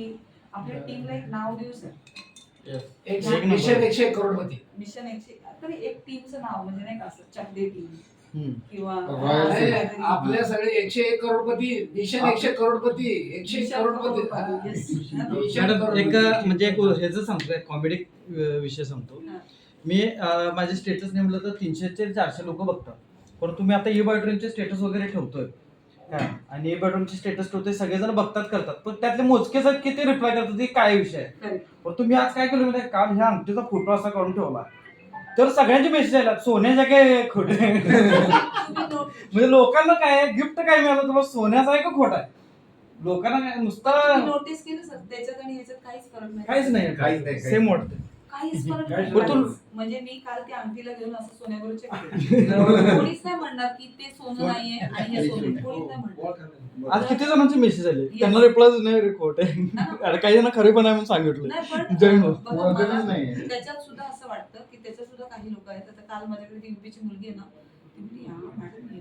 मी आपल्या टीमला एक नाव देऊ सर एकशे. मिशन एकशे एक करोडपती मिशन एकशे तरी एक टीमचं नाव म्हणजे नाही का असं चकदे टीम. किंवा काहीतरी. आपल्या सगळे एकशे एक करोडपती मिशन एकशे करोडपती एकशे एक मिशन करोडपती करोडपती, हा. yes. मिशन मॅडम एक करोडपती. म्हणजे एक ह्याचं सांगतो एक कॉमेडी विषय सांगतो हा. मी अं, माझे स्टेटस नेमलं तर तीनशे ते चारशे लोक बघतात पण तुम्ही आता ई बायोड्रीमचे स्टेटस वगैरे ठेवतोय काय? आणि ई बायोड्रीमचे स्टेटस ठेवतोय सगळेजण बघतात करतात. पण त्यातले मोजकेच आहेत की ते रिप्लाय करतात की काय विषय? आहे. पण तुम्ही आज काय केलं म्हणजे काल ह्या अंगठीचा फोटो असा काढून ठेवला. तर सगळ्यांचे मेसेज आला सोन्याच्या काय खोटे. म्हणजे लोकांना काय गिफ्ट काय मिळालं तुला सोन्याचा आहे का खोटा आहे. लोकांना काय नुसता नोटीस केलं सर? त्याच्यात आणि ह्याच्यात काहीच फरक नाही. काहीच नाही. काहीच नाही, सेम वाटतं काहीच फरक नाही. म्हणजे मी काल त्या अंगठीला घेऊन असं सोन्यावर check केलं. कोणीच नाही म्हणणार की ते सोनं नाहीये आणि हे सोनं आहे. कोणीच नाही म्हणणार. आज किती जणांचे मेसेज आले? त्यांना रिप्लाय नाही रे खोट आहे अरे काही जण खरे पण आहे म्हणून सांगितलं. नाही पण जैन हो. बघा, ओळखतच मला नाहीये. त्याच्यात सुद्धा असं वाटतं की त्याच्यात सुद्धा काही लोक आहेत. आता काल माझ्याकडे ती UP ची मुलगी आहे ना. ती म्हणली, "या, मॅडम